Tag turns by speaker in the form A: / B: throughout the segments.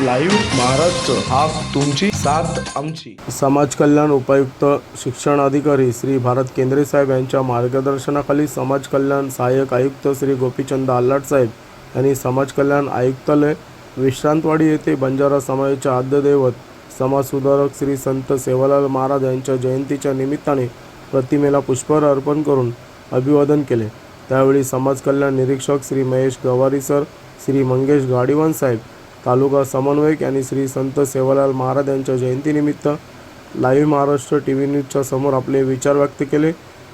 A: Live Maharashtra हा तुमची साथ आमची. समाज कल्याण उपायुक्त शिक्षण अधिकारी श्री भारत केंद्रे साहेब यांच्या मार्गदर्शनाखाली समाज कल्याण सहाय्यक आयुक्त श्री गोपीचंद आल्लाट साहेब यांनी समाज कल्याण आयुक्तालय विश्रांतवाडी येथे बंजारा समाजाचे आद्यदैवत समाजसुधारक श्री संत सेवालाल महाराज यांच्या जयंतीच्या निमित्ताने प्रतिमेला पुष्पहार अर्पण करून अभिवादन केले. त्यावेळी समाज कल्याण निरीक्षक श्री महेश गवारी सर श्री मंगेश गाडीवान साहेब तालुका समन्वयक यांनी श्री संत सेवालाल महाराज यांच्या जयंतीनिमित्त लाईव्ह महाराष्ट्र टी व्ही न्यूजच्या समोर आपले विचार व्यक्त केले.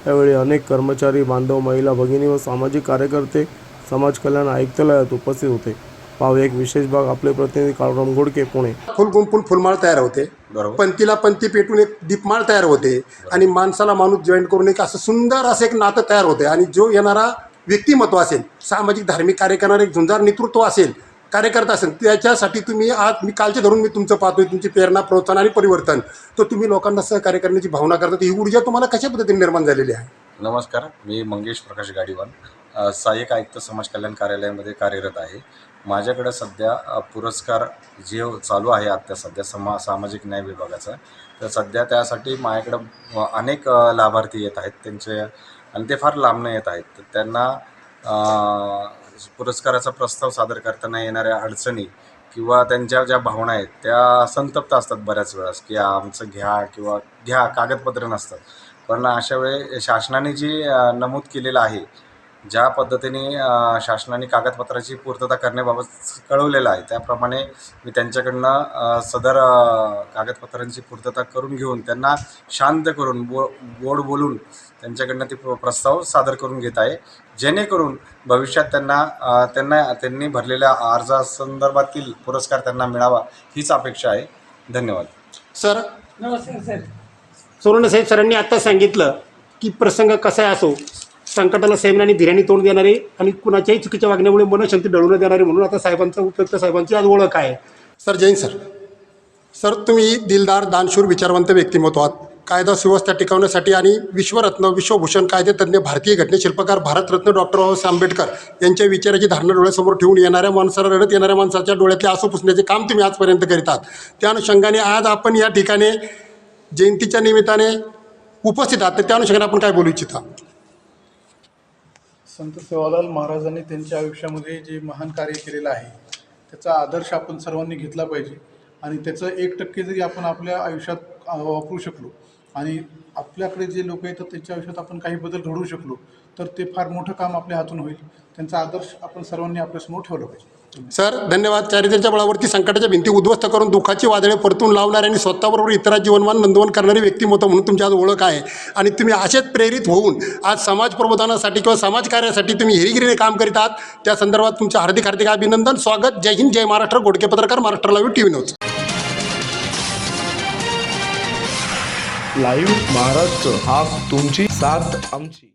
A: यावेळी अनेक कर्मचारी बांधव महिला भगिनी व सामाजिक कार्यकर्ते समाज कल्याण आयुक्तालयात उपस्थित होते. पाव एक विशेष भाग आपले प्रतिनिधी काळराम घोडके पुणे.
B: फुल गुंपून फुलमाळ तयार होते.
C: बरोबर.
B: पंथीला पंथी पेटून एक दीपमाळ तयार होते आणि माणसाला माणूस जॉईन करून एक असं सुंदर असं एक नातं तयार होते. आणि जो येणारा व्यक्तिमत्व असेल सामाजिक धार्मिक कार्य करणारे एक झुंजार नेतृत्व असेल कार्यकर्ता असेल त्याच्यासाठी तुम्ही आज मी कालचे धरून मी तुमचं पाहतोय तुमची प्रेरणा प्रोत्साहन आणि परिवर्तन. तर तुम्ही लोकांना सहकार्य करण्याची भावना करतात ही ऊर्जा तुम्हाला कशा पद्धतीने निर्माण झालेली आहे?
C: नमस्कार मी मंगेश प्रकाश गाडीवान सहाय्यक आयुक्त समाज कल्याण कार्यालयामध्ये कार्यरत आहे. माझ्याकडे सध्या पुरस्कार जे चालू आहे आत्ता सध्या समा सामाजिक न्याय विभागाचा. तर सध्या त्यासाठी माझ्याकडं अनेक लाभार्थी येत आहेत. त्यांचे आणि ते फार लांबनं येत आहेत. तर त्यांना पुरस्काराचा प्रस्ताव सादर करताना येणाऱ्या अडचणी किंवा त्यांच्या ज्या भावना आहेत त्या संतप्त असतात बऱ्याच वेळेस की आमचं घ्या किंवा घ्या कागदपत्र नसतात. पण अशा वेळी शासनाने जी नमूद केलेलं आहे ज्या पद्धतीने शासनाने कागदपत्राची पूर्तता करण्याबाबत कळवलेलं आहे त्याप्रमाणे मी त्यांच्याकडनं सदर कागदपत्रांची पूर्तता करून घेऊन त्यांना शांत करून बो गोड बोलून त्यांच्याकडनं ते प्र- प्रस्ताव सादर करून घेत आहे. जेणेकरून भविष्यात त्यांना त्यांना त्यांनी भरलेल्या अर्जासंदर्भातील पुरस्कार त्यांना मिळावा हीच अपेक्षा आहे. धन्यवाद.
B: सर
D: नमस्कार सर
B: सोनवणे साहेब सरांनी आता सांगितलं की प्रसंग कसा असो संकटाला संयमाने धीराने तोंड देणारे आणि कुणाच्याही चुकीच्या वागण्यामुळे मनशांती डळून देणारे म्हणून आता साहेबांचा उपयुक्त साहेबांची आज ओळख आहे. Sir Jain sir. सर तुम्ही दिलदार दानशूर विचारवंत व्यक्तिमत्व आहात. कायदा सुव्यवस्था टिकवण्यासाठी आणि विश्वरत्न विश्वभूषण कायदेतज्ञ भारतीय घटनेशिल्पकार भारतरत्न डॉक्टर बाबासाहेब आंबेडकर यांच्या विचाराची धारणा डोळ्यासमोर ठेवून येणाऱ्या माणसाला रडत येणाऱ्या माणसाच्या डोळ्यातले आसू पुसण्याचे काम तुम्ही आजपर्यंत करीत आहात. त्या अनुषंगाने आज आपण या ठिकाणी जयंतीच्या निमित्ताने उपस्थित आहात. तर त्या अनुषंगाने आपण काय बोलू इच्छिता?
E: संत सेवालाल महाराजांनी त्यांच्या आयुष्यामध्ये जे महान कार्य केलेलं आहे त्याचा आदर्श आपण सर्वांनी घेतला पाहिजे. आणि त्याचं एक टक्के जरी आपण आपल्या आयुष्यात वापरू शकलो आणि आपल्याकडे जे लोक येतात त्यांच्या आयुष्यात आपण काही बदल घडवू शकलो तर ते फार मोठं काम आपल्या हातून होईल. त्यांचा आदर्श आपण सर्वांनी आपल्यासमोर ठेवला पाहिजे.
B: सर धन्यवाद. चारित्र्याच्या बळावरती संकटाच्या भिंती उद्ध्वस्त करून दुःखाची वादळे परतून लावणारे आणि स्वतःबरोबर इतरा जीवनमान नंदवण करणारी व्यक्तिमत्व म्हणून तुमची आज ओळख आहे. आणि तुम्ही असेच प्रेरित होऊन आज समाज प्रबोधनासाठी किंवा समाजकार्यासाठी तुम्ही हेरीगिरीने काम करीत आहात. त्या संदर्भात तुमचं हार्दिक हार्दिक अभिनंदन. स्वागत. जय हिंद. जय महाराष्ट्र. गोडके पत्रकार Maharashtra live T V news
A: live Maharashtra हा तुमची साथ आमची.